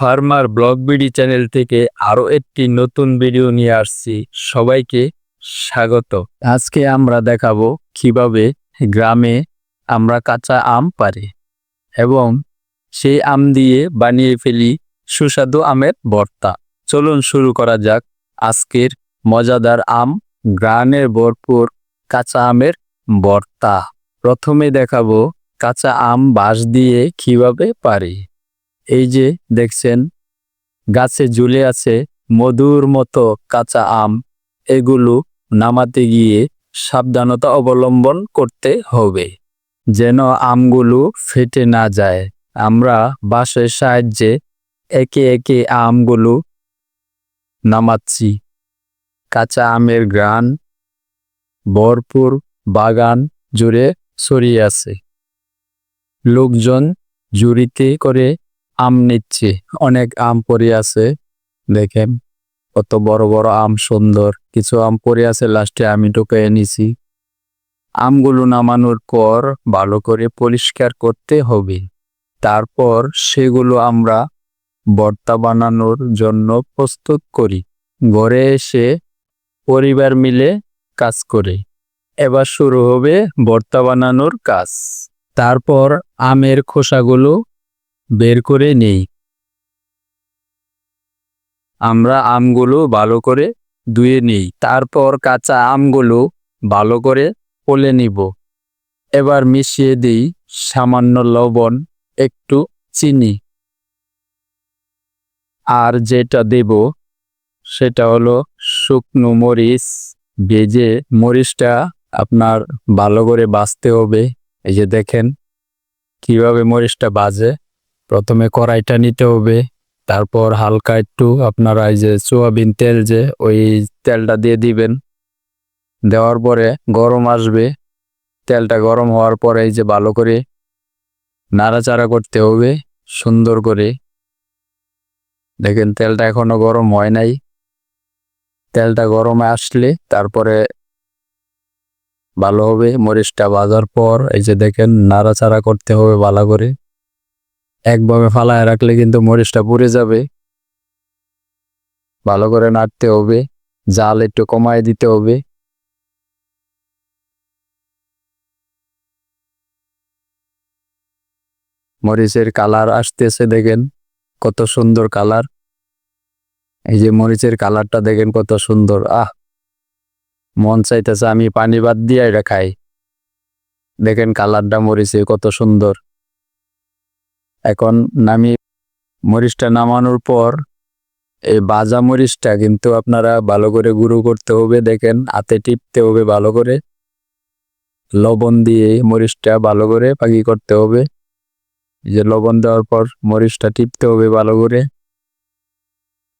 Farmer blog BD channel থেকে আরও একটি নতুন ভিডিও নিয়ে আসছি। সবাইকে স্বাগত। আজকে আমরা দেখাবো কীভাবে গ্রামে আমরা কাঁচা আম পারি এবং সেই আম দিয়ে বানিয়ে ফেলি সুস্বাদু আমের ভর্তা। চলুন শুরু করা যাক। আজকের মজাদার আম গ্রানের ভরপুর কাঁচা আমের ভর্তা। প্রথমে দেখাবো কাঁচা আম বাঁশ দিয়ে কীভাবে পারি। এই যে দেখছেন, গাছে ঝুলে আছে মধুর মতো কাঁচা আম। এগুলো নামাতে গিয়ে সাবধানতা অবলম্বন করতে হবে, যেন আমগুলো ফেটে না যায়। আমরা বাঁশের সাহায্যে একে একে আমগুলো নামাচ্ছি। কাঁচা আমের গ্রান ভরপুর বাগান জুড়ে ছড়িয়ে আছে। লোকজন জুড়িতে করে আম নিচ্ছে। অনেক আম পড়ে আছে, দেখেন। কত বড় বড় আম, সুন্দর। কিছু আম পড়ে আছে, লাস্টে আমি ঢুকে নিছি। আমগুলো নামানোর পর ভালো করে পরিষ্কার করতে হবে। তারপর সেগুলো আমরা ভর্তা বানানোর জন্য প্রস্তুত করি। ঘরে এসে পরিবার মিলে কাজ করে। এবার শুরু হবে ভর্তা বানানোর কাজ। তারপর আমের খোসাগুলো বের করে নেই। আমরা আমগুলো ভালো করে ধুয়ে নিই। তারপর কাঁচা আমগুলো ভালো করে পলে নিব। এবার মিশিয়ে দিই সামান্য লবণ, একটু চিনি। আর যেটা দেব সেটা হলো শুকনো মরিচ। ভেজে মরিচটা আপনার ভালো করে বাছতে হবে। এই যে দেখেন কীভাবে মরিচটা বাজে। প্রথমে কড়াইটা নিতে হবে, তারপর হালকা একটু আপনারা এই যে সোয়াবিন তেল যে ওই তেলটা দিয়ে দিবেন। দেওয়ার পরে গরম আসবে, তেলটা গরম হওয়ার পরে এই যে ভালো করে নাড়াচাড়া করতে হবে, সুন্দর করে। দেখেন তেলটা এখনও গরম হয় নাই। তেলটা গরমে আসলে তারপরে ভালো হবে, মরিচটা ভাজার পর এই যে দেখেন নাড়াচাড়া করতে হবে ভালো করে। একভাবে ফালায় রাখলে কিন্তু মরিচটা পুড়ে যাবে। ভালো করে নাড়তে হবে, জাল একটু কমায় দিতে হবে। মরিচের কালার আসতেছে দেখেন, কত সুন্দর কালার। এই যে মরিচের কালারটা দেখেন কত সুন্দর, আহ! মন চাইতেছে আমি পানি বাদ দিয়ে এটা খাই। দেখেন কালারটা মরিচে কত সুন্দর। এখন নামি মরিচটা নামানোর পর এই বাজা মরিচটা কিন্তু আপনারা ভালো করে গুঁড়ো করতে হবে, দেখেন হাতে টিপতে হবে ভালো করে। লবণ দিয়ে মরিচটা ভালো করে পাখি করতে হবে। যে লবণ দেওয়ার পর মরিচটা টিপতে হবে ভালো করে।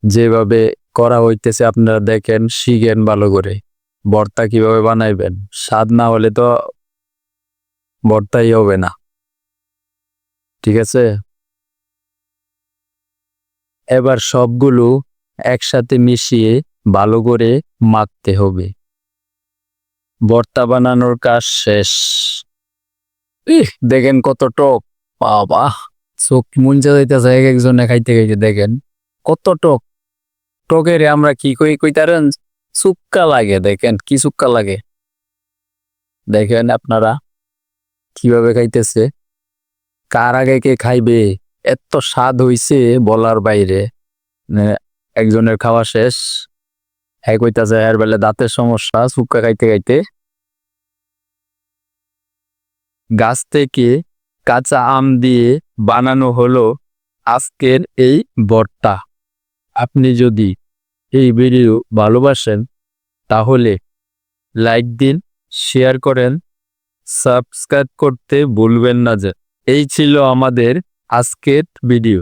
যেভাবে করা হইতেছে আপনারা দেখেন, শিখেন ভালো করে। ভর্তা কীভাবে বানাইবেন, স্বাদ না হলে তো ভর্তাই হবে না। ঠিক আছে? এবার সবগুলো একসাথে মিশিয়ে ভালো করে মাখতে হবে। ভর্তা বানানোর কাজ শেষ। ইহ, দেখেন কত টক। বাবা চোখ মুঞ্জা যাইতেছে এক একজনে খাইতে খাইতে দেখেন। কত টক। টকের আমরা কি কই কইতারেন সুক্কা লাগে দেখেন কি সুক্কা লাগে। দেখেন আপনারা কীভাবে খাইতেছে। কার আগে কে খাইবে? এত স্বাদ হইছে বলার বাইরে। একজনের খাওয়া শেষ। হ্যাঁ কইতাছে, এর বেলে দাঁতের সমস্যা সুক্কা খাইতে খাইতে। গাছ থেকে কাঁচা আম দিয়ে বানানো হলো আজকের এই ভর্তা আপনি যদি এই ভিডিও ভালোবাসেন, তাহলে লাইক দিন, শেয়ার করেন। সাবস্ক্রাইব করতে ভুলবেন না যে। এই ছিল আমাদের আজকের ভিডিও।